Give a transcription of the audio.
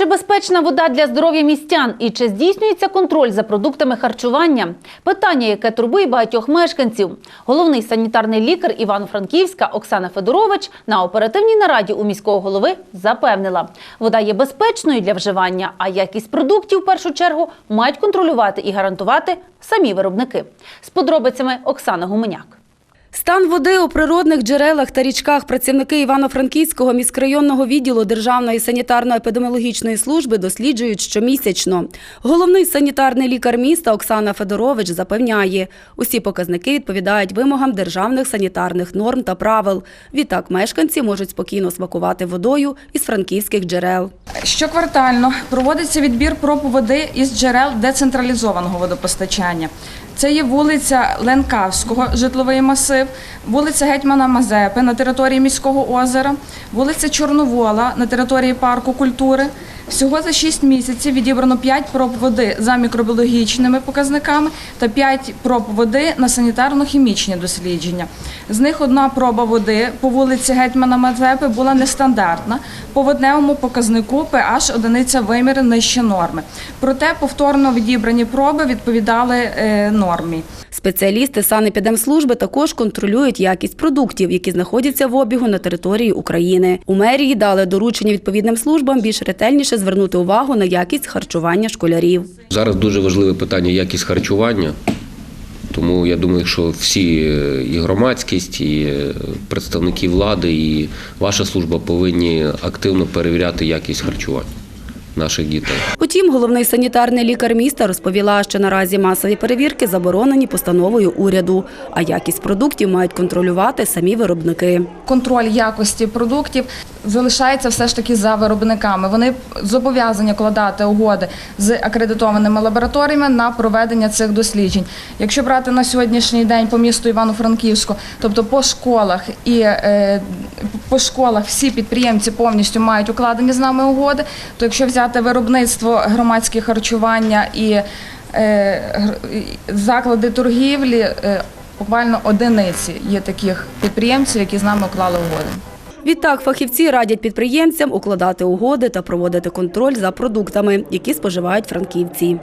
Чи безпечна вода для здоров'я містян і чи здійснюється контроль за продуктами харчування? Питання, яке турбує багатьох мешканців. Головний санітарний лікар Івано-Франківська Оксана Федорович на оперативній нараді у міського голови запевнила, вода є безпечною для вживання, а якість продуктів в першу чергу мають контролювати і гарантувати самі виробники. З подробицями Оксана Гуменяк. Стан води у природних джерелах та річках працівники Івано-Франківського міськрайонного відділу Державної санітарно-епідеміологічної служби досліджують щомісячно. Головний санітарний лікар міста Оксана Федорович запевняє, усі показники відповідають вимогам державних санітарних норм та правил. Відтак мешканці можуть спокійно смакувати водою із франківських джерел. Щоквартально проводиться відбір проб води із джерел децентралізованого водопостачання. Це є вулиця Ленкавського, житловий масив, вулиця Гетьмана Мазепи на території міського озера, вулиця Чорновола на території парку культури. Всього за 6 місяців відібрано 5 проб води за мікробіологічними показниками та 5 проб води на санітарно-хімічні дослідження. З них одна проба води по вулиці Гетьмана Мазепи була нестандартна. По водневому показнику pH одиниця виміри нижче норми. Проте повторно відібрані проби відповідали е, нормі. Спеціалісти санепідемслужби також контролюють якість продуктів, які знаходяться в обігу на території України. У мерії дали доручення відповідним службам більш ретельніше звернути увагу на якість харчування школярів. Зараз дуже важливе питання якість харчування. Тому я думаю, що всі е, і громадськість, і е, представники влади, і ваша служба повинні активно перевіряти якість харчування наших дітей. Утім, головний санітарний лікар міста розповіла, що наразі масові перевірки заборонені постановою уряду, а якість продуктів мають контролювати самі виробники. Контроль якості продуктів залишається все ж таки за виробниками. Вони зобов'язані кладати угоди з акредитованими лабораторіями на проведення цих досліджень. Якщо брати на сьогоднішній день по місту Івано-Франківську, тобто по школах і е, по школах всі підприємці повністю мають укладені з нами угоди, то якщо взяти виробництво громадське харчування і е, заклади торгівлі, е, буквально одиниці є таких підприємців, які з нами уклали угоди. Відтак фахівці радять підприємцям укладати угоди та проводити контроль за продуктами, які споживають франківці.